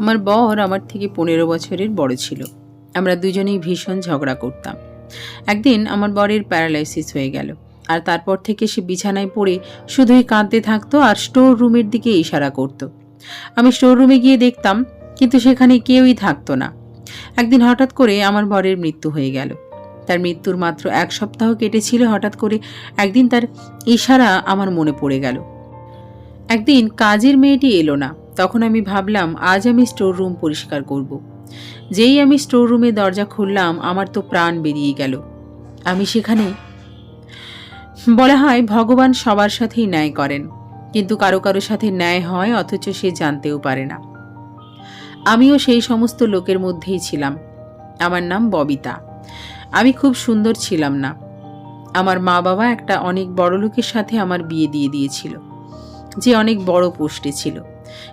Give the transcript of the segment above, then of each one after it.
আমার বর আমার থেকে পনেরো বছরের বড় ছিল। আমরা দুজনেই ভীষণ ঝগড়া করতাম। একদিন আমার বরের প্যারালাইসিস হয়ে গেল, আর তারপর থেকে সে বিছানায় পড়ে শুধুই কাঁদতে থাকতো আর স্টোর রুমের দিকে ইশারা করত। আমি স্টোর রুমে গিয়ে দেখতাম, কিন্তু সেখানে কেউই থাকতো না। একদিন হঠাৎ করে আমার বরের মৃত্যু হয়ে গেল। তার মৃত্যুর মাত্র এক সপ্তাহ কেটেছিল হঠাৎ করে একদিন তার ইশারা আমার মনে পড়ে গেল। একদিন কাজের মেয়েটি এলো না। তখন আমি ভাবলাম, আজ আমি স্টোর রুম পরিষ্কার করব। যেই আমি স্টোর রুমে দরজা খুললাম, আমার তো প্রাণ বেরিয়ে গেল। আমি সেখানে বলা হয় ভগবান সবার সাথেই ন্যায় করেন, কিন্তু কারও কারও সাথে ন্যায় হয়, অথচ সে জানতেও পারে না। আমিও সেই সমস্ত লোকের মধ্যেই ছিলাম। আমার নাম ববিতা। আমি খুব সুন্দর ছিলাম না। আমার মা বাবা একটা অনেক বড় লোকের সাথে আমার বিয়ে দিয়ে দিয়েছিল, যে অনেক বড় পোস্টে ছিল।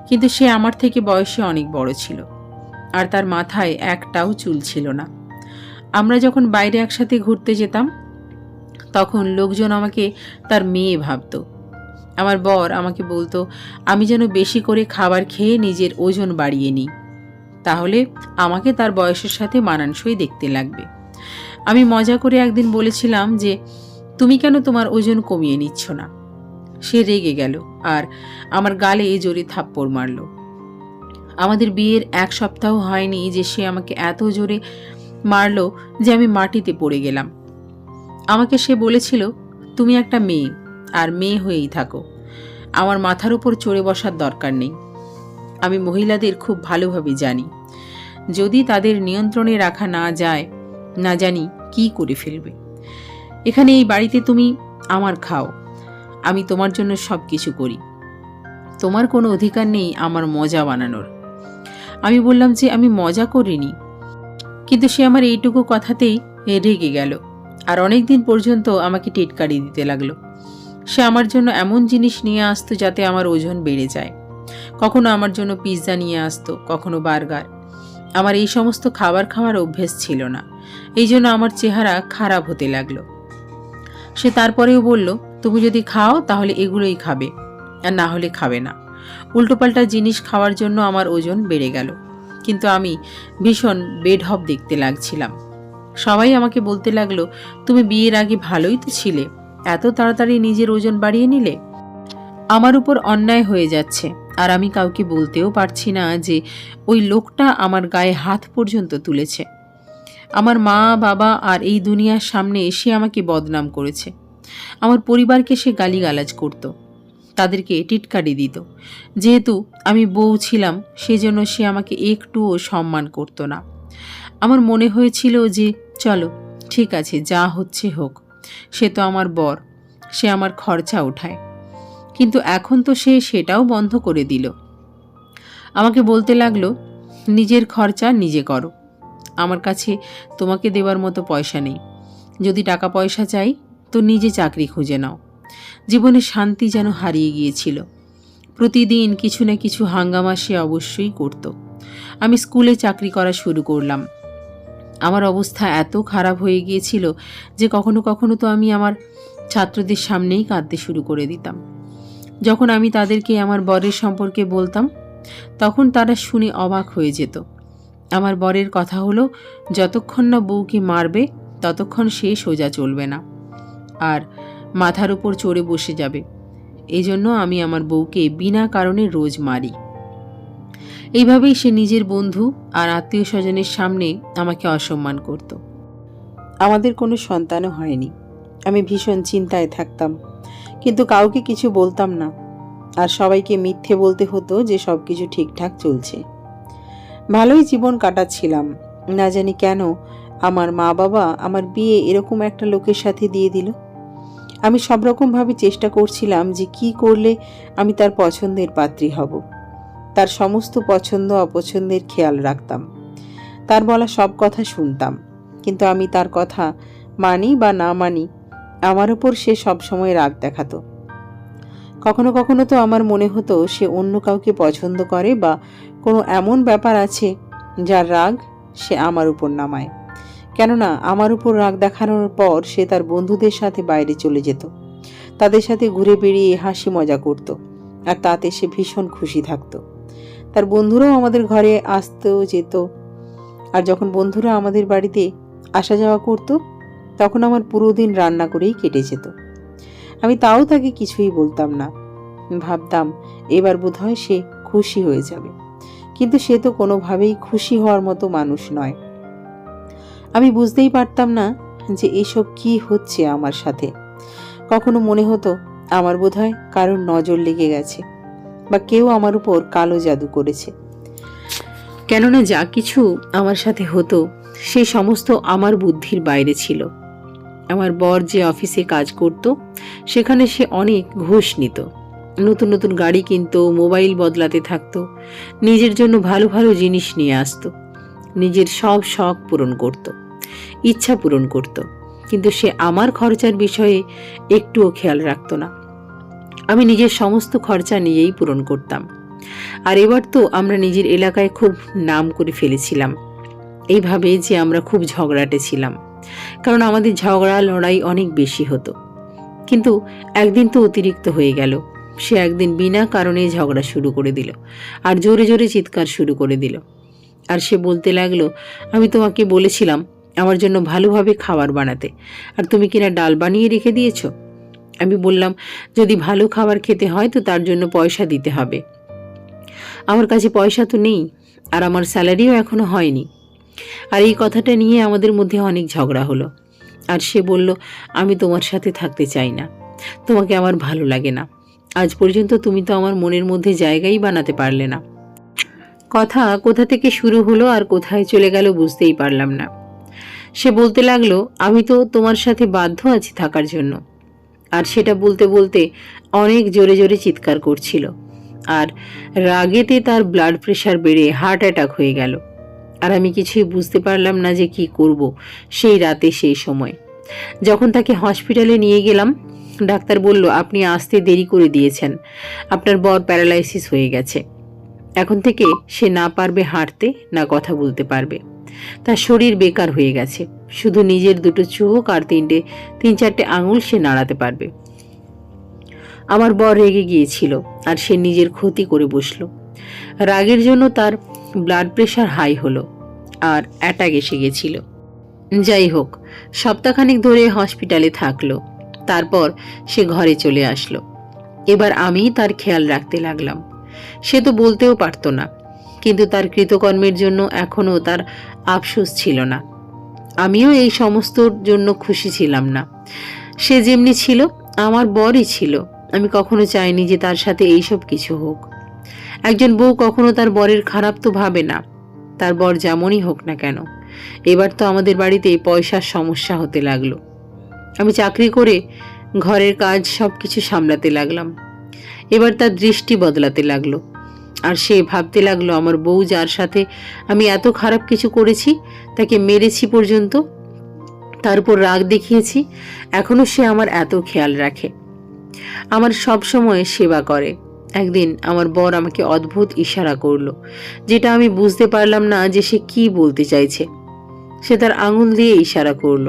কিন্তু সে আমার থেকে বয়সে অনেক বড় ছিল। আর তার মাথায় একটাও চুল ছিল না। আমরা যখন বাইরে একসাথে ঘুরতে যেতাম, তখন লোকজন আমাকে তার মেয়ে ভাবত। আমার বর আমাকে বলতো, আমি যেন বেশি করে খাবার খেয়ে নিজের ওজন বাড়িয়ে নিই। তাহলে আমাকে তার বয়সের সাথে মানানসই দেখতে লাগবে। আমি মজা করে একদিন বলেছিলাম যে, তুমি কেন তোমার ওজন কমিয়ে নিচ্ছ না? সে রেগে গেল আর আমার গালে জোরে থাপ্পড় মারল। আমাদের বিয়ের এক সপ্তাহ হয়নি যে সে আমাকে এত জোরে মারল যে আমি মাটিতে পড়ে গেলাম। আমাকে সে বলেছিল, তুমি একটা মেয়ে আর মেয়ে হয়েই থাকো। আমার মাথার উপর চড়ে বসার দরকার নেই। আমি মহিলাদের খুব ভালোভাবে জানি। যদি তাদের নিয়ন্ত্রণে রাখা না যায়, না জানি কি করে ফেলবে। এখানে এই বাড়িতে তুমি আমার খাও। আমি তোমার জন্য সব কিছু করি। তোমার কোনো অধিকার নেই আমার মজা বানানোর। আমি বললাম যে আমি মজা করিনি। কিন্তু সে আমার এইটুকু কথাতেই রেগে গেল। আর অনেক দিন পর্যন্ত আমাকে টিটকারি দিতে লাগল। সে আমার জন্য এমন জিনিস নিয়ে আসতো যাতে আমার ওজন বেড়ে যায়। কখনো আমার জন্য পিৎজা নিয়ে আসতো, কখনো বার্গার। আমার এই সমস্ত খাবার খাওয়ার অভ্যেস ছিল না। এই জন্য আমার চেহারা খারাপ হতে লাগল। সে তারপরেও বলল তুমি যদি খাও, তাহলে এগুলোই খাবে। আর না হলে খাবে না। উল্টোপাল্টা জিনিস খাওয়ার জন্য আমার ওজন বেড়ে গেল। কিন্তু আমি ভীষণ বেঢপ দেখতে লাগছিলাম। সবাই আমাকে বলতে লাগল, তুমি বিয়ের আগে ভালোই তো ছিলে। এত তাড়াতাড়ি নিজের ওজন বাড়িয়ে নিলে? আমার উপর অন্যায় হয়ে যাচ্ছে। আর আমি কাউকে বলতেও পারছি না যে ওই লোকটা আমার গায়ে হাত পর্যন্ত তুলেছে। আমার মা, বাবা আর এই দুনিয়ার সামনে এসে আমাকে বদনাম করেছে। আমার পরিবারকে সে গালিগালাজ করত। তাদেরকে টিটকারি দিত। যেহেতু আমি বউ ছিলাম, সেজন্য সে আমাকে একটুও সম্মান করতো না। আমার মনে হয়েছিল যে, চলো, ঠিক আছে, যা হচ্ছে হোক। সে তো আমার বর, সে আমার খরচা ওঠায় কিন্তু এখন তো সে সেটাও বন্ধ করে দিল। আমাকে বলতে লাগল, নিজের খরচা নিজে করো। আমার কাছে তোমাকে দেওয়ার মতো পয়সা নেই। যদি টাকা পয়সা চাই তো নিজে চাকরি খুঁজে নাও। জীবনে শান্তি যেন হারিয়ে গিয়েছিল। প্রতিদিন কিছু না কিছু হাঙ্গামা সে অবশ্যই করত। আমি স্কুলে চাকরি করা শুরু করলাম। আমার অবস্থা এত খারাপ হয়ে গিয়েছিল যে কখনো কখনো তো আমি আমার ছাত্রদের সামনেই কাঁদতে শুরু করে দিতাম। যখন আমি তাদেরকে আমার বরের সম্পর্কে বলতাম, তখন তারা শুনে অবাক হয়ে যেত। আমার বরের কথা হলো, যতক্ষণ না বউকে মারবে, ততক্ষণ সে সোজা চলবে না। আর মাথার উপর চড়ে বসে যাবে। এই জন্য আমি আমার বউকে বিনা কারণে রোজ মারি। এইভাবেই সে নিজের বন্ধু আর আত্মীয় স্বজনের সামনে আমাকে অসম্মান করত। আমাদের কোনো সন্তানও হয়নি। আমি ভীষণ চিন্তায় থাকতাম। কিন্তু কাউকে কিছু বলতাম না। আর সবাইকে মিথ্যে বলতে হতো যে সব কিছু ঠিকঠাক চলছে। ভালোই জীবন কাটাচ্ছিলাম। না জানি কেন আমার মা বাবা আমার বিয়ে এরকম একটা লোকের সাথে দিয়ে দিল। আমি সব রকমভাবে চেষ্টা করছিলাম যে কি করলে আমি তার পছন্দের পাত্রী হব। তার সমস্ত পছন্দ অপছন্দের খেয়াল রাখতাম। তার বলা সব কথা শুনতাম। কিন্তু আমি তার কথা মানি বা না মানি, আমার ওপর সে সবসময় রাগ দেখাতো। কখনো কখনো তো আমার মনে হতো সে অন্য কাউকে পছন্দ করে বা কোনো এমন ব্যাপার আছে যার রাগ সে আমার উপর নামায়। কেননা আমার উপর রাগ দেখানোর পর সে তার বন্ধুদের সাথে বাইরে চলে যেত। তাদের সাথে ঘুরে বেরিয়ে হাসি মজা করত আর তাতে সে ভীষণ খুশি থাকত। তার বন্ধুরাও আমাদের ঘরে আসতো যেত আর যখন বন্ধুরা আমাদের বাড়িতে আসা যাওয়া করতো, তখন আমার পুরো দিন রান্না করেই কেটে যেত। আমি তাও তাকে কিছুই বলতাম না। ভাবতাম, এবার বোধহয় সে খুশি হয়ে যাবে। কিন্তু সে তো কোনোভাবেই খুশি হওয়ার মতো মানুষ নয়। আমি বুঝতেই পারতাম না যে এসব কি হচ্ছে আমার সাথে। কখনো মনে হতো আমার বোধহয় কারোর নজর লেগে গেছে বা কেউ আমার উপর কালো জাদু করেছে। কেননা যা কিছু আমার সাথে হতো, সে সমস্ত আমার বুদ্ধির বাইরে ছিল। আমার বর যে অফিসে কাজ করত, সেখানে সে অনেক ঘুষ নিত। নতুন নতুন গাড়ি কিনতো, মোবাইল বদলাতে থাকতো, নিজের জন্য ভালো ভালো জিনিস নিয়ে আসতো। নিজের সব শখ পূরণ করত, ইচ্ছা পূরণ করত। কিন্তু সে আমার খরচার বিষয়ে একটুও খেয়াল রাখতো না। আমি নিজের সমস্ত খরচা নিজেই পূরণ করতাম। আর এবার তো আমরা নিজের এলাকায় খুব নাম করে ফেলেছিলাম। এইভাবে যে আমরা খুব ঝগড়াটে ছিলাম। কারণ আমাদের ঝগড়া লড়াই অনেক বেশি হতো। কিন্তু একদিন তো অতিরিক্ত হয়ে গেল। সে একদিন বিনা কারণে ঝগড়া শুরু করে দিল। আর জোরে জোরে চিৎকার শুরু করে দিল। আর সে বলতে লাগল, আমি তোমাকে বলেছিলাম আমার জন্য ভালোভাবে খাবার বানাতে। আর তুমি কিনা ডাল বানিয়ে রেখে দিয়েছ? আমি বললাম, যদি ভালো খাবার খেতে হয় তো তার জন্য পয়সা দিতে হবে। আমার কাছে পয়সা তো নেই, আর আমার স্যালারিও এখনও হয়নি। আর এই কথাটা নিয়ে আমাদের মধ্যে অনেক ঝগড়া হলো। আর সে বলল, আমি তোমার সাথে থাকতে চাই না। তোমাকে আমার ভালো লাগে না। আজ পর্যন্ত তুমি তো আমার মনের মধ্যে জায়গাই বানাতে পারলে না। কথা কোথা থেকে শুরু হলো আর কোথায় চলে গেল বুঝতেই পারলাম না। সে বলতে লাগল, আমি তো তোমার সাথে বাধ্য আছি থাকার জন্য। আর সেটা বলতে বলতে অনেক জোরে জোরে চিৎকার করছিল। আর রাগেতে তার ব্লাড প্রেশার বেড়ে হার্ট অ্যাটাক হয়ে গেল। আর আমি কিছুই বুঝতে পারলাম না যে কি করব সেই রাতে সেই সময়। যখন তাকে হসপিটালে নিয়ে গেলাম, ডাক্তার বলল, আপনি আসতে দেরি করে দিয়েছেন। আপনার বর প্যারালাইসিস হয়ে গেছে। এখন থেকে সে না পারবে হাঁটতে, না কথা বলতে পারবে। তার শরীর বেকার হয়ে গেছে। শুধু নিজের দুটো চোখ আর তিনটে, তিন চারটে আঙুল সে নাড়াতে পারবে। আমার বর রেগে গিয়েছিল আর সে নিজের ক্ষতি করে বসল। রাগের জন্য তার ব্লাড প্রেশার হাই হলো আর অ্যাটাক এসে গেছিল। যাই হোক, সপ্তাহখানিক ধরে হসপিটালে থাকল। তারপর সে ঘরে চলে আসলো। এবার আমি তার খেয়াল রাখতে লাগলাম। সে তো বলতেও পারতো না। কিন্তু তার কৃতকর্মের জন্য এখনও তার আফসোস ছিল না। আমিও এই সমস্তর জন্য খুশি ছিলাম না। সে যেমনি ছিল, আমার বরই ছিল। আমি কখনো চাইনি যে তার সাথে এইসব কিছু হোক। একজন বউ কখনো তার বরের খারাপ তো ভাবে না। তার বর যেমনই হোক না কেন। এবার তো আমাদের বাড়িতে পয়সার সমস্যা হতে লাগল। আমি চাকরি করে ঘরের কাজ সব কিছু সামলাতে লাগলাম। এবার তার দৃষ্টি বদলাতে লাগল। আর সে ভাবতে লাগল, আমার বউ যার সাথে আমি এত খারাপ কিছু করেছি, তাকে মেরেছি পর্যন্ত তার উপর রাগ দেখিয়েছি এখনও সে আমার এত খেয়াল রাখে। আমার সব সময় সেবা করে। একদিন আমার বর আমাকে অদ্ভুত ইশারা করল, যেটা আমি বুঝতে পারলাম না যে সে কি বলতে চাইছে। সে তার আঙুল দিয়ে ইশারা করল।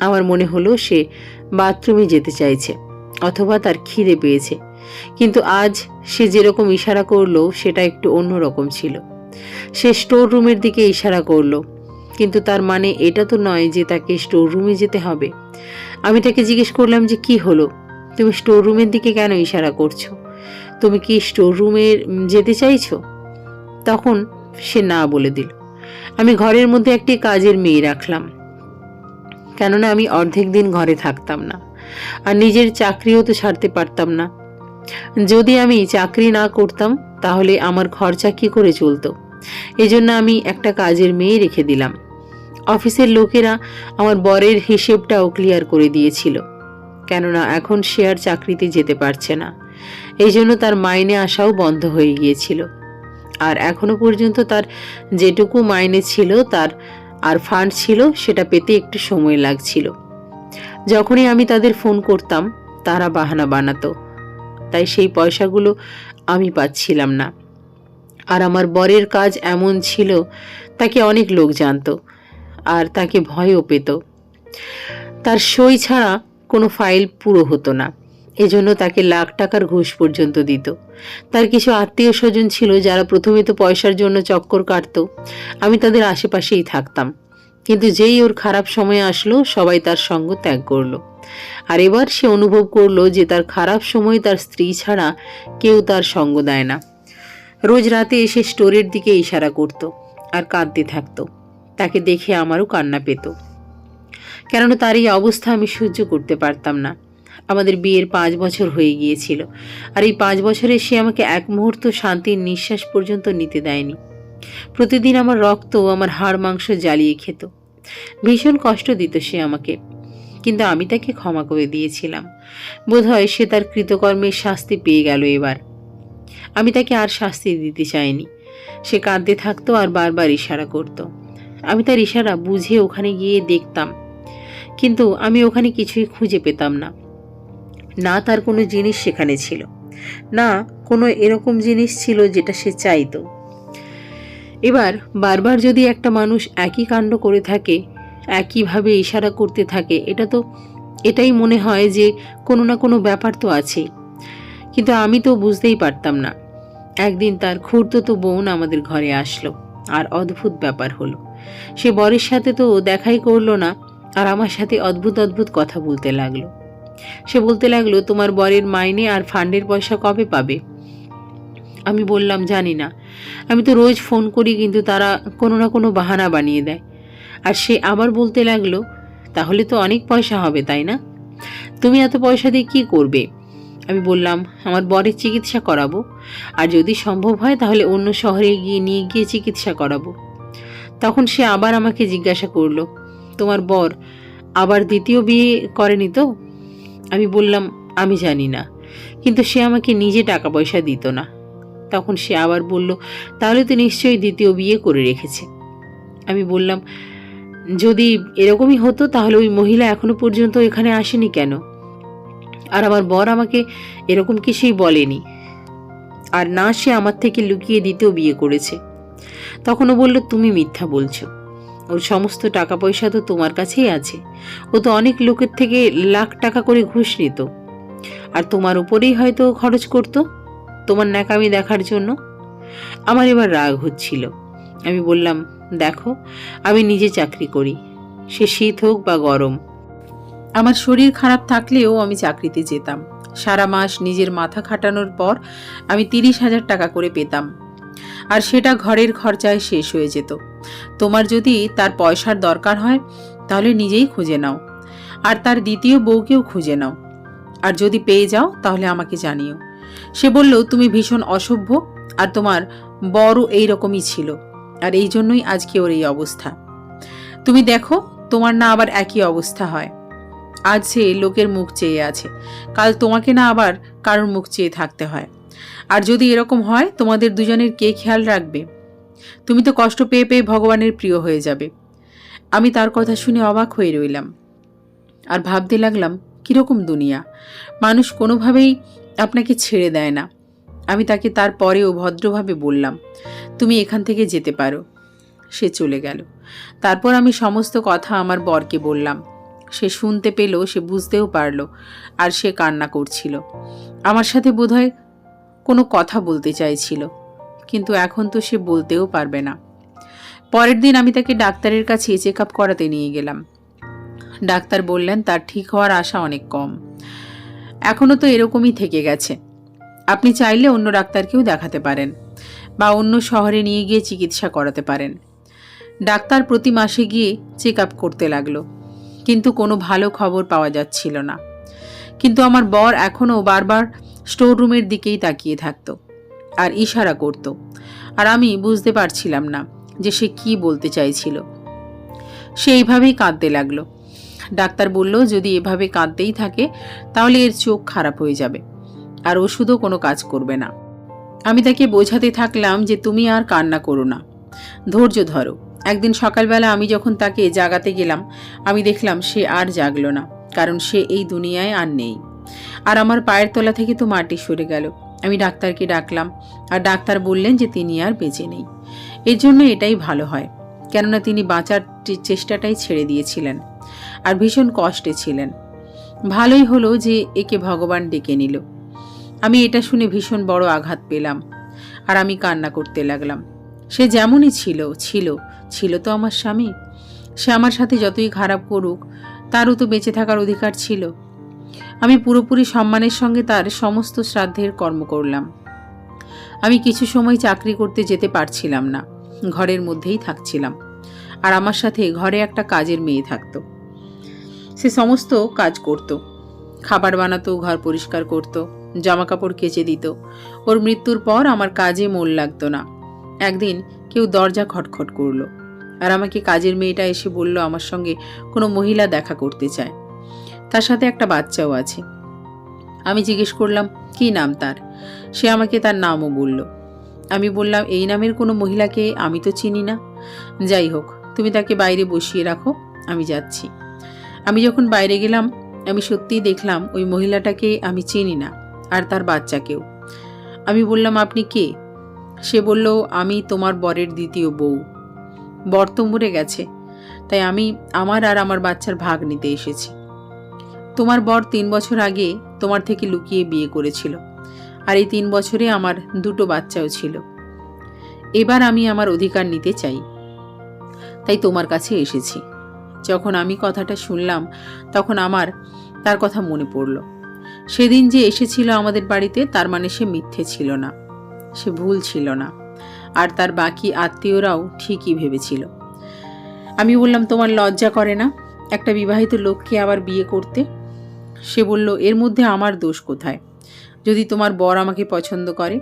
আমার মনে হলো সে বাথরুমে যেতে চাইছে, অথবা তার খিদে পেয়েছে। কিন্তু আজ সে যেরকম ইশারা করল, সেটা একটু অন্যরকম ছিল। সে স্টোর রুমের দিকে ইশারা করল, কিন্তু তার মানে এটা তো নয় যে তাকে স্টোর রুমে যেতে হবে। আমি তাকে জিজ্ঞেস করলাম যে, কি হলো? তুমি স্টোর রুমের দিকে কেন ইশারা করছ? তুমি কি স্টোর রুমে যেতে চাইছো? তখন সে না বলে দিল। আমি ঘরের মধ্যে একটি কাজের মেয়ে রাখলাম। কেননা আমি অর্ধেক দিন ঘরে থাকতাম না। আর নিজের চাকরিও তো ছাড়তে পারতাম না। যদি আমি চাকরি না করতাম, তাহলে আমার খরচা কি করে চলতো? এজন্য আমি একটা কাজের মেয়ে রেখে দিলাম। অফিসের লোকেরা আমার বরের হিসেবটাও ক্লিয়ার করে দিয়েছিল, কেননা এখন সে আর চাকরিতে যেতে পারছে না। এই জন্য তার মাইনে আসাও বন্ধ হয়ে গিয়েছিল। আর এখনও পর্যন্ত তার যেটুকু মাইনে ছিল, তার আর ফান্ড ছিল, সেটা পেতে একটু সময় লাগছিল। যখনই আমি তাদের ফোন করতাম, তারা বাহানা বানাতো। তাই সেই পয়সাগুলো আমি পাচ্ছিলাম না। আর আমার বরের কাজ এমন ছিল, তাকে অনেক লোক জানতো আর তাকে ভয়ও পেত। তার সই ছাড়া কোনো ফাইল পুরো হতো না। এজন্য তাকে লাখ টাকার ঘুষ পর্যন্ত দিত। তার কিছু আত্মীয় স্বজন ছিল যারা প্রথমে তো পয়সার জন্য চক্কর কাটত। আমি তাদের আশেপাশেই থাকতাম। কিন্তু যেই ওর খারাপ সময় আসলো, সবাই তার সঙ্গ ত্যাগ করল। আর এবার সে অনুভব করল যে তার খারাপ সময় তার স্ত্রী ছাড়া কেউ তার সঙ্গ দেয় না। রোজ রাতে এসে স্টোরের দিকে ইশারা করত আর কাঁদতে থাকতো। তাকে দেখে আমারও কান্না পেত। কেননা তার এই অবস্থা আমি সহ্য করতে পারতাম না। আমাদের বিয়ের পাঁচ বছর হয়ে গিয়েছিল। আর এই পাঁচ বছরে সে আমাকে এক মুহূর্ত শান্তির নিঃশ্বাস পর্যন্ত নিতে দেয়নি। প্রতিদিন আমার রক্ত আমার হাড় মাংস জ্বালিয়ে খেত। ভীষণ কষ্ট দিত সে আমাকে, কিন্তু আমি তাকে ক্ষমা করে দিয়েছিলাম। বোধহয় সে তার কৃতকর্মের শাস্তি পেয়ে গেল এবার। আমি তাকে আর শাস্তি দিতে চাইনি। সে কাঁদতে থাকতো আর বারবার ইশারা করত। আমি তার ইশারা বুঝে ওখানে গিয়ে দেখতাম, কিন্তু আমি ওখানে কিছুই খুঁজে পেতাম না। না তার কোনো জিনিস সেখানে ছিল। না কোনো এরকম জিনিস ছিল যেটা সে চাইতো। এবার বারবার যদি একটা মানুষ একই কাণ্ড করে থাকে, একইভাবে ইশারা করতে থাকে, এটা তো, এটাই মনে হয় যে কোনো না কোনো ব্যাপার তো আছেই কিন্তু আমি তো বুঝতেই পারতাম না। একদিন তার খুঁড়তো বোন আমাদের ঘরে আসলো, আর অদ্ভুত ব্যাপার হলো। সে বরের সাথে তো দেখাই করল না, আর আমার সাথে অদ্ভুত অদ্ভুত কথা বলতে লাগল। সে বলতে লাগল, তোমার বরের মাইনে আর ফান্ডের পয়সা কবে পাবে? আমি বললাম, জানি না। আমি তো রোজ ফোন করি, কিন্তু তারা কোনো না কোনো বাহানা বানিয়ে দেয়। আর সে আবার বলতে লাগল, তাহলে তো অনেক পয়সা হবে, তাই না? তুমি এত পয়সা দিয়ে কী করবে? আমি বললাম, আমার বরের চিকিৎসা করাবো। আর যদি সম্ভব হয়, তাহলে অন্য শহরে গিয়ে নিয়ে গিয়ে চিকিৎসা করাবো। তখন সে আবার আমাকে জিজ্ঞাসা করল, তোমার বর আবার দ্বিতীয় বিয়ে করেনি তো? আমি বললাম, আমি জানি না। কিন্তু সে আমাকে নিজে টাকা পয়সা দিত না। তখন সে আবার বলল, তাহলে তো নিশ্চয়ই দ্বিতীয় বিয়ে করে রেখেছে। আমি বললাম, যদি এরকমই হতো, তাহলে ওই মহিলা এখনও পর্যন্ত এখানে আসেনি কেন? আর আমার বর আমাকে এরকম কিছুই বলেনি। আর না, সে আমার থেকে লুকিয়ে দ্বিতীয় বিয়ে করেছে। তখন ও বলল, তুমি মিথ্যা বলছো। ওর সমস্ত টাকা পয়সা তো তোমার কাছেই আছে। ও তো অনেক লোকের থেকে লাখ টাকা করে ঘুষ নিত। আর তোমার উপরেই হয়তো খরচ করতো। তোমার ন্যাকামি দেখার জন্য? আমার এবার রাগ হচ্ছিল। আমি বললাম, দেখো, আমি নিজে চাকরি করি। সে শীত হোক বা গরম। আমার শরীর খারাপ থাকলেও আমি চাকরিতে যেতাম। সারা মাস নিজের মাথা খাটানোর পর আমি তিরিশ হাজার টাকা করে পেতাম। আর সেটা ঘরের খরচায় শেষ হয়ে যেত। তোমার যদি তার পয়সার দরকার হয়, তাহলে নিজেই খুঁজে নাও। আর তার দ্বিতীয় বউকেও খুঁজে নাও। আর যদি পেয়ে যাও, তাহলে আমাকে জানিও। সে বলল, তুমি ভীষণ অসভ্য আর তোমার বড় এই রকমই ছিল আর এই জন্যই আজকে ওর এই অবস্থা। তুমি দেখো, তোমার না আবার একই অবস্থা হয়। আজ সে লোকের মুখ চেয়ে আছে, কাল তোমাকে না আবার কারোর মুখ চেয়ে থাকতে হয়। আর যদি এরকম হয়, তোমাদের দুজনের কে খেয়াল রাখবে? তুমি তো কষ্ট পেয়ে পেয়ে ভগবানের প্রিয় হয়ে যাবে। আমি তার কথা শুনে অবাক হয়ে রইলাম। আর ভাবতে লাগলাম, কীরকম দুনিয়া? মানুষ কোনোভাবেই আপনাকে ছেড়ে দেয় না। আমি তাকে তারপরেও ভদ্রভাবে বললাম, তুমি এখান থেকে যেতে পারো। সে চলে গেল। তারপর আমি সমস্ত কথা আমার বরকে বললাম। সে শুনতে পেল, সে বুঝতেও পারল, আর সে কান্না করছিল। আমার সাথে বোধহয় কোনো কথা বলতে চাইছিল, কিন্তু এখন তো সে বলতেও পারবে না। পরের দিন আমি তাকে ডাক্তারের কাছে চেক আপ করাতে নিয়ে গেলাম। ডাক্তার বললেন, তার ঠিক হওয়ার আশা অনেক কম। এখনও তো এরকমই থেকে গেছে। আপনি চাইলে অন্য ডাক্তারকেও দেখাতে পারেন বা অন্য শহরে নিয়ে গিয়ে চিকিৎসা করাতে পারেন। ডাক্তার প্রতি মাসে গিয়ে চেক আপ করতে লাগল, কিন্তু কোনো ভালো খবর পাওয়া যাচ্ছিল না। কিন্তু আমার বর এখনও বারবার স্টোর রুমের দিকেই তাকিয়ে থাকতো আর ইশারা করত। আর আমি বুঝতে পারছিলাম না যে সে কি বলতে চাইছিল। সে এইভাবেই কাঁদতে লাগল। ডাক্তার বলল, যদি এভাবে কাঁদতেই থাকে, তাহলে এর চোখ খারাপ হয়ে যাবে। আর ওষুধও কোনো কাজ করবে না। আমি তাকে বোঝাতে থাকলাম যে তুমি আর কান্না করো না। ধৈর্য ধরো। একদিন সকালবেলা আমি যখন তাকে জাগাতে গেলাম, আমি দেখলাম সে আর জাগলো না, কারণ সে এই দুনিয়ায় আর নেই। আর আমার পায়ের তলা থেকে তো মাটি সরে গেল। আমি ডাক্তারকে ডাকলাম, আর ডাক্তার বললেন যে তিনি আর বেঁচে নেই। এর জন্য এটাই ভালো হয়। কেননা তিনি বাঁচার চেষ্টাটাই ছেড়ে দিয়েছিলেন। আর ভীষণ কষ্টে ছিলেন। ভালোই হলো যে একে ভগবান ডেকে নিল। আমি এটা শুনে ভীষণ বড় আঘাত পেলাম আর আমি কান্না করতে লাগলাম। সে যেমনই ছিল ছিল ছিল তো আমার স্বামী। সে আমার সাথে যতই খারাপ করুক, তারও তো বেঁচে থাকার অধিকার ছিল। আমি পুরোপুরি সম্মানের সঙ্গে তার সমস্ত শ্রাদ্ধের কর্ম করলাম। আমি কিছু সময় চাকরি করতে যেতে পারছিলাম না, ঘরের মধ্যেই থাকছিলাম। আর আমার সাথে ঘরে একটা কাজের মেয়ে থাকতো। সে সমস্ত কাজ করত। খাবার বানাতো, ঘর পরিষ্কার করত জামা কাপড় কেচে দিত। ওর মৃত্যুর পর আমার কাজে মন লাগতো না। একদিন কেউ দরজা খটখট করল। আর আমাকে কাজের মেয়েটা এসে বলল, আমার সঙ্গে কোনো মহিলা দেখা করতে চায়। তার সাথে একটা বাচ্চাও আছে। আমি জিজ্ঞেস করলাম, কি নাম তার? সে আমাকে তার নামও বলল। আমি বললাম, এই নামের কোনো মহিলাকে আমি তো চিনি না। যাই হোক, তুমি তাকে বাইরে বসিয়ে রাখো, আমি যাচ্ছি। আমি যখন বাইরে গেলাম, আমি সত্যিই দেখলাম ওই মহিলাটাকে আমি চিনি না, আর তার বাচ্চাকেও। আমি বললাম, আপনি কে? সে বলল, আমি তোমার বরের দ্বিতীয় বউ। বর তো মরে গেছে, তাই আমি আমার আর আমার বাচ্চার ভাগ নিতে এসেছি। তোমার বর তিন বছর আগে তোমার থেকে লুকিয়ে বিয়ে করেছিল, আর এই তিন বছরে আমার দুটো বাচ্চাও ছিল। এবার আমি আমার অধিকার নিতে চাই, তাই তোমার কাছে এসেছি। যখন আমি কথাটা শুনলাম, তখন আমার তার কথা মনে পড়ল। সেদিন যে এসেছিল আমাদের বাড়িতে, তার মানে সে মিথ্যে ছিল না। সে ভুল ছিল না। আর তার বাকি আত্মীয়রাও ঠিকই ভেবেছিল। আমি বললাম, তোমার লজ্জা করে না? একটা বিবাহিত লোককে আবার বিয়ে করতে? সে বলল, এর মধ্যে আমার দোষ কোথায়? যদি তোমার বর আমাকে পছন্দ করে,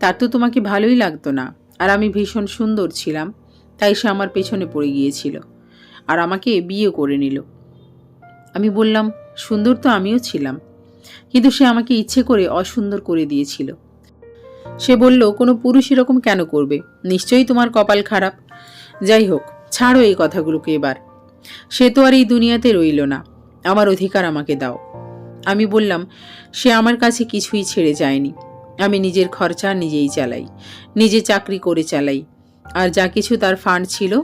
তার তো তোমাকে ভালোই লাগতো না। আর আমি ভীষণ সুন্দর ছিলাম, তাই সে আমার পেছনে পড়ে গিয়েছিল। আর আমাকে বিয়ে করে নিল। আমি বললাম, সুন্দর তো আমিও ছিলাম। কিন্তু সে আমাকে ইচ্ছে করে অসুন্দর করে দিয়েছিল। সে বলল, কোনো পুরুষ এরকম কেন করবে? নিশ্চয়ই তোমার কপাল খারাপ। যাই হোক, ছাড়ো এই কথাগুলোকে এবার। সে তো আর এই দুনিয়াতে রইল না। আমার অধিকার আমাকে দাও। আমি বললাম, সে আমার কাছে কিছুই ছেড়ে যায়নি। আমি নিজের খরচা নিজেই চালাই। নিজে চাকরি করে চালাই। আর যা কিছু তার ফান্ড ছিল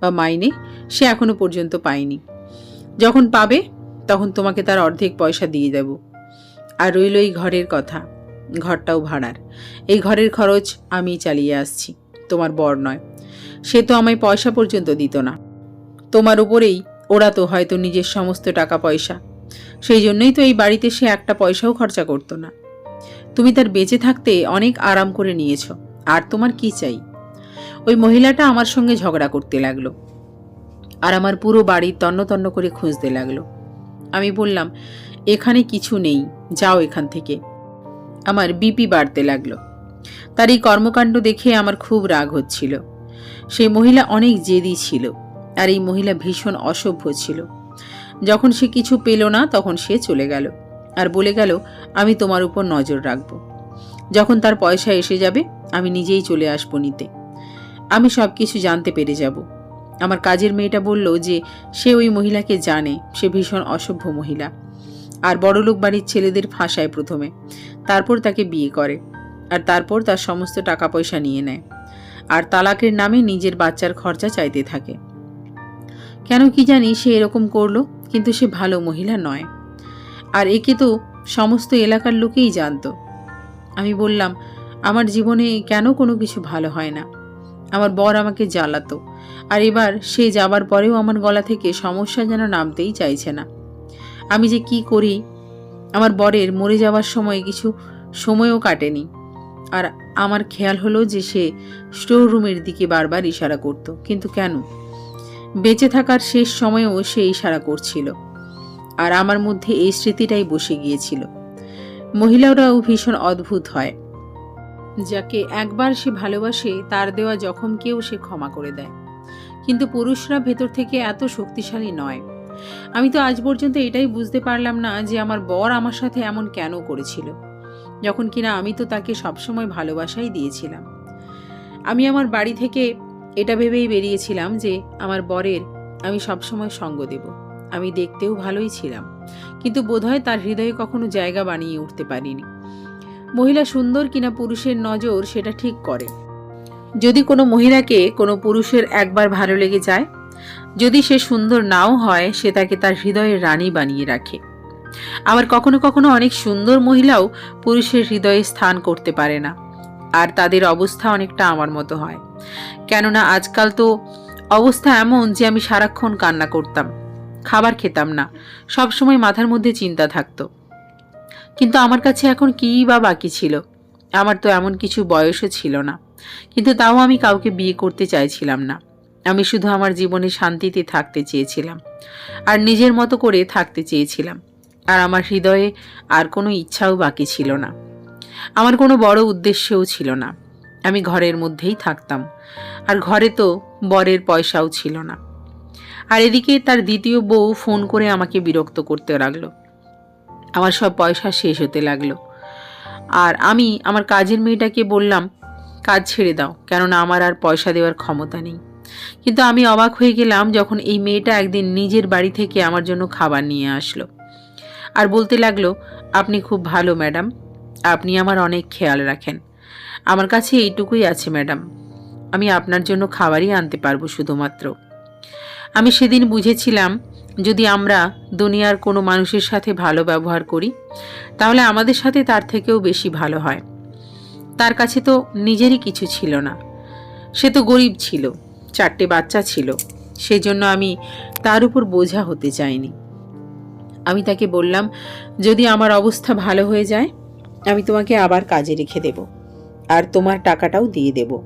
বা মাইনে, সে এখনও পর্যন্ত পায়নি। যখন পাবে, তখন তোমাকে তার অর্ধেক পয়সা দিয়ে দেব। আর রইল এই ঘরের কথা। ঘরটাও ভাড়ার। এই ঘরের খরচ আমি চালিয়ে আসছি। তোমার বর নয়। সে তো আমায় পয়সা পর্যন্ত দিত না। তোমার উপরেই ওরা তো হয়তো নিজের সমস্ত টাকা পয়সা। সেই জন্যই তো এই বাড়িতে সে একটা পয়সাও খরচা করতো না। তুমি তার বেঁচে থাকতে অনেক আরাম করে নিয়েছ। আর তোমার কি চাই? ওই মহিলাটা আমার সঙ্গে ঝগড়া করতে লাগল। আর আমার পুরো বাড়ি তন্ন তন্ন করে খুঁজতে লাগল। আমি বললাম, এখানে কিছু নেই, যাও এখান থেকে। আমার বিপি বাড়তে লাগল। তার এই কর্মকাণ্ড দেখে আমার খুব রাগ হচ্ছিল। সেই মহিলা অনেক জেদি ছিল আর এই মহিলা ভীষণ অসভ্য ছিল। যখন সে কিছু পেল না, তখন সে চলে গেল আর বলে গেল, আমি তোমার উপর নজর রাখব। যখন তার পয়সা এসে যাবে, আমি নিজেই চলে আসব নিতে। আমি সব কিছু জানতে পেরে যাব। আমার কাজের মেয়েটা বলল যে, সে ওই মহিলাকে জানে, সে ভীষণ অসভ্য মহিলা। আর বড়লোক বাড়ির ছেলেদের ফাঁসায় প্রথমে। তারপর তাকে বিয়ে করে। আর তারপর তার সমস্ত টাকা পয়সা নিয়ে নেয়। আর তালাকের নামে নিজের বাচ্চার খরচা চাইতে থাকে। কেন কি জানি সে এরকম করল, কিন্তু সে ভালো মহিলা নয়। আর একে তো সমস্ত এলাকার লোকেই জানতো। আমি বললাম, আমার জীবনে কেন কোনো কিছু ভালো হয় না? আমার বর আমাকে জ্বালাতো। আর এবার সে যাবার পরেও আমার গলা থেকে সমস্যা যেন নামতেই চাইছে না। আমি যে কি করি? আমার বরের মরে যাওয়ার সময় কিছু সময়ও কাটেনি। আর আমার খেয়াল হলো যে সে স্টোর রুমের দিকে বারবার ইশারা করত। কিন্তু কেন? বেঁচে থাকার শেষ সময়েও সে ইশারা করছিল। আর আমার মধ্যে এই স্মৃতিটাই বসে গিয়েছিল। মহিলারাও ভীষণ অদ্ভুত হয়। যাকে একবার সে ভালোবাসে, তার দেওয়া জখমকেও সে ক্ষমা করে দেয়। কিন্তু পুরুষরা ভেতর থেকে এত শক্তিশালী নয়। আমি তো আজ পর্যন্ত এটাই বুঝতে পারলাম না যে আমার বর আমার সাথে এমন কেন করেছিল, যখন কিনা আমি তো তাকে সবসময় ভালোবাসাই দিয়েছিলাম। আমি আমার বাড়ি থেকে এটা ভেবেই বেরিয়েছিলাম যে আমার বরের আমি সবসময় সঙ্গ দেব। আমি দেখতেও ভালোই ছিলাম, কিন্তু বোধহয় তার হৃদয়ে কখনো জায়গা বানিয়ে উঠতে পারিনি। মহিলা সুন্দর কিনা পুরুষের নজর সেটা ঠিক করে। যদি কোনো মহিলাকে কোনো পুরুষের একবার ভালো লেগে যায়, যদি সে সুন্দর নাও হয়, সে তাকে তার হৃদয়ের রানী বানিয়ে রাখে। আবার কখনো কখনো অনেক সুন্দর মহিলাও পুরুষের হৃদয়ে স্থান করতে পারে না, আর তাদের অবস্থা অনেকটা আমার মতো হয়। কেননা আজকাল তো অবস্থা এমন যে আমি সারাক্ষণ কান্না করতাম, খাবার খেতাম না, সবসময় মাথার মধ্যে চিন্তা থাকতো। কিন্তু আমার কাছে এখন কী বা বাকি ছিল? আমার তো এমন কিছু বয়সও ছিল না। কিন্তু তাও আমি কাউকে বিয়ে করতে চাইছিলাম না। আমি শুধু আমার জীবনে শান্তিতে থাকতে চেয়েছিলাম। আর নিজের মতো করে থাকতে চেয়েছিলাম। আর আমার হৃদয়ে আর কোনো ইচ্ছাও বাকি ছিল না। আমার কোনো বড় উদ্দেশ্যও ছিল না। আমি ঘরের মধ্যেই থাকতাম। আর ঘরে তো বরের পয়সাও ছিল না। আর এদিকে তার দ্বিতীয় বউ ফোন করে আমাকে বিরক্ত করতে লাগল। আমার সব পয়সা শেষ হতে লাগল। আর আমি আমার কাজের মেয়েটাকে বললাম, কাজ ছেড়ে দাও, কেননা আমার আর পয়সা দেওয়ার ক্ষমতা নেই। কিন্তু আমি অবাক হয়ে গেলাম যখন এই মেয়েটা একদিন নিজের বাড়ি থেকে আমার জন্য খাবার নিয়ে আসলো। আর বলতে লাগল, আপনি খুব ভালো, ম্যাডাম। আপনি আমার অনেক খেয়াল রাখেন। আমার কাছে এইটুকুই আছে, ম্যাডাম। আমি আপনার জন্য খাবারই আনতে পারব শুধুমাত্র। আমি সেদিন বুঝেছিলাম যদি আমরা দুনিয়ার কোনো মানুষের সাথে ভালো ব্যবহার করি, তাহলে আমাদের সাথে তার থেকেও বেশি ভালো হয়। তার কাছে তো নিজেরই কিছু ছিল না। সে তো গরিব ছিল, চারটে বাচ্চা ছিল সেই জন্য আমি তার উপর বোঝা হতে চাইনি। আমি তাকে বললাম, যদি আমার অবস্থা ভালো হয়ে যায়, আমি তোমাকে আবার কাজে রেখে দেব, আর তোমার টাকাটাও দিয়ে দেব।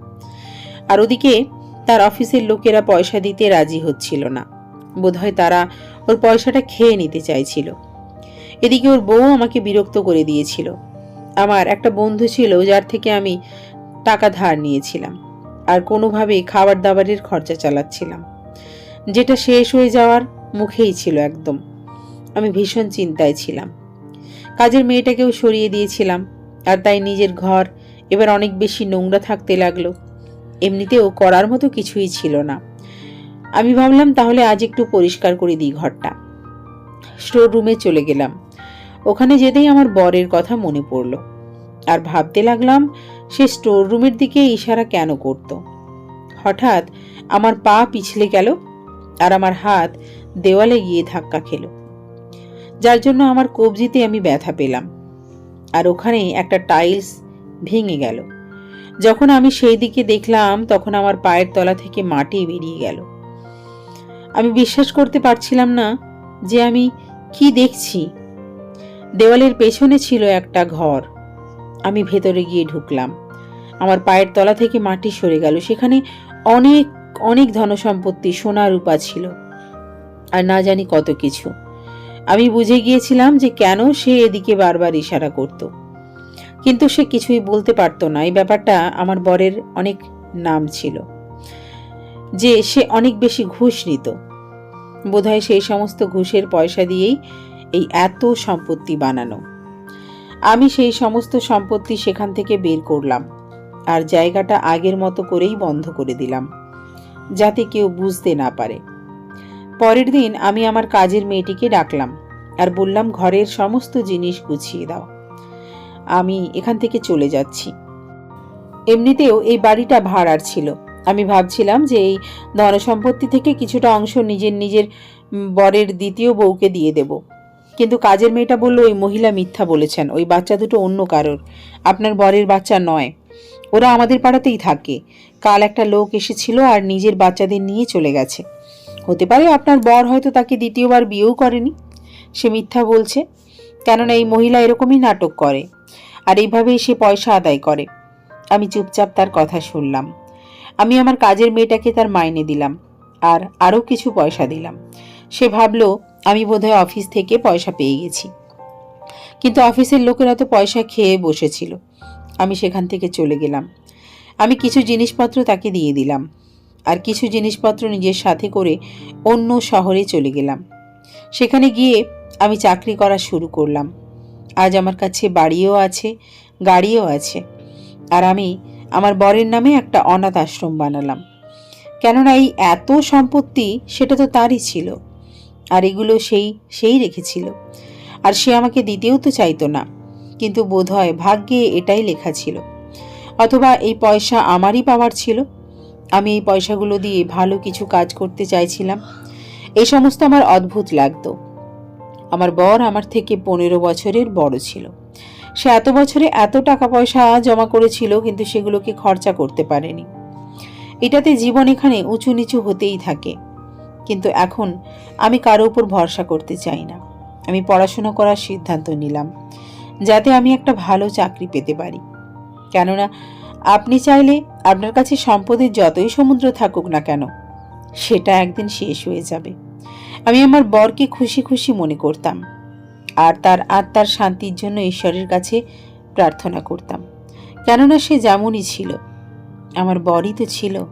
আর ওদিকে তার অফিসের লোকেরা পয়সা দিতে রাজি হচ্ছিল না। বোধহয় তারা ওর পয়সাটা খেয়ে নিতে চাইছিল। এদিকে ওর বউ আমাকে বিরক্ত করে দিয়েছিল। আমার একটা বন্ধু ছিল যার থেকে আমি টাকা ধার নিয়েছিলাম আর কোনোভাবে খাবার দাবারের খরচা চালাচ্ছিলাম। যেটা শেষ হয়ে যাওয়ার মুখেই ছিল একদম। আমি ভীষণ চিন্তায় ছিলাম। কাজের মেয়েটাকেও সরিয়ে দিয়েছিলাম আর তাই নিজের ঘর, এবার অনেক বেশি নোংরা থাকতে লাগল। এমনিতেও করার মতো কিছুই ছিল না। আমি ভাবলাম তাহলে আজ একটু পরিষ্কার করে দিই ঘরটা। স্টোর রুমে চলে গেলাম। ওখানে যেতেই আমার বরের কথা মনে পড়ল। আর ভাবতে লাগলাম, সে স্টোর রুমের দিকে ইশারা কেন করত? হঠাৎ আমার পা পিছলে গেল আর আমার হাত দেওয়ালে গিয়ে ধাক্কা খেল। যার জন্য আমার কবজিতে আমি ব্যথা পেলাম। আর ওখানে একটা টাইলস ভেঙে গেল। যখন আমি সেই দিকে দেখলাম, তখন আমার পায়ের তলা থেকে মাটি বেরিয়ে গেল। আমি বিশ্বাস করতে পারছিলাম না যে আমি কি দেখছি। দেওয়ালের পেছনে ছিল একটা ঘর। আমি ভেতরে গিয়ে ঢুকলাম। আমার পায়ের তলা থেকে মাটি সরে গেল। সেখানে অনেক অনেক ধনসম্পত্তি, সোনা রূপা ছিল। আর না জানি কত কিছু। আমি বুঝে গিয়েছিলাম যে কেন সে এদিকে বারবার ইশারা করত। কিন্তু সে কিছুই বলতে পারতো না। এই ব্যাপারটা আমার বরের অনেক নাম ছিল। যে সে অনেক বেশি ঘুষ নিত। বোধহয় সেই সমস্ত ঘুষের পয়সা দিয়েই এই এত সম্পত্তি বানানো। আমি সেই সমস্ত সম্পত্তি সেখান থেকে বের করলাম আর জায়গাটা আগের মতো করেই বন্ধ করে দিলাম, যাতে কেউ বুঝতে না পারে। পরের দিন আমি আমার কাজের মেয়েটিকে ডাকলাম আর বললাম, ঘরের সমস্ত জিনিস গুছিয়ে দাও। আমি এখান থেকে চলে যাচ্ছি। এমনিতেও এই বাড়িটা ভাড়ার ছিল। আমি ভাবছিলাম যে এই ধনসম্পত্তি থেকে কিছুটা অংশ নিজের নিজের বরের দ্বিতীয় বউকে দিয়ে দেব। কিন্তু কাজের মেয়েটা বলল, ওই মহিলা মিথ্যা বলেছেন, ওই বাচ্চা দুটো অন্য কারোর। আপনার বরের বাচ্চা নয়, ওরা আমাদের পাড়াতেই থাকে। কাল একটা লোক এসেছিল আর নিজের বাচ্চাদের নিয়ে চলে গেছে। হতে পারে আপনার বর হয়তো তাকে দ্বিতীয়বার বিয়েও করেনি। সে মিথ্যা বলছে, কেননা এই মহিলা এরকমই নাটক করে, আর এইভাবেই সে পয়সা আদায় করে। আমি চুপচাপ তার কথা শুনলাম। আমি আমার কাজের মেয়েটাকে তার মাইনে দিলাম আর আরও কিছু পয়সা দিলাম। সে ভাবলো, আমি বোধহয় অফিস থেকে পয়সা পেয়ে গেছি। কিন্তু অফিসের লোকেরা তো পয়সা খেয়ে বসেছিল। আমি সেখান থেকে চলে গেলাম। আমি কিছু জিনিসপত্র তাকে দিয়ে দিলাম আর কিছু জিনিসপত্র নিজের সাথে করে অন্য শহরে চলে গেলাম। সেখানে গিয়ে আমি চাকরি করা শুরু করলাম। আজ আমার কাছে বাড়িও আছে, গাড়িও আছে। আর আমি আমার বরের নামে একটা অনাথ আশ্রম বানালাম। কেননা এই এত সম্পত্তি, সেটা তো তারই ছিল। আর এগুলো সেই সেই রেখেছিল। আর সে আমাকে দিতেও তো চাইতো না। কিন্তু বোধহয় ভাগ্যে এটাই লেখা ছিল। অথবা এই পয়সা আমারই পাওয়ার ছিল। আমি এই পয়সাগুলো দিয়ে ভালো কিছু কাজ করতে চাইছিলাম। এই সমস্ত আমার অদ্ভুত লাগতো। আমার বর আমার থেকে পনেরো বছরের বড় ছিল। সে এত বছরে এত টাকা পয়সা জমা করেছিল, কিন্তু সেগুলোকে খরচা করতে পারেনি। এটাতে জীবন এখানে উঁচু নিচু হতেই থাকে। কিন্তু এখন আমি কারও উপর ভরসা করতে চাই না। আমি পড়াশোনা করার সিদ্ধান্ত নিলাম, যাতে আমি একটা ভালো চাকরি পেতে পারি। কেননা, আপনি চাইলে আপনার কাছে সম্পদের যতই সমুদ্র থাকুক না কেন, সেটা একদিন শেষ হয়ে যাবে। আমি আমার বরকে খুশি খুশি মনে করতাম। আর তার আত্মার শান্তির জন্য ঈশ্বরের কাছে প্রার্থনা করতাম। কেননা সে যেমনই ছিল, আমার বরই তো ছিল।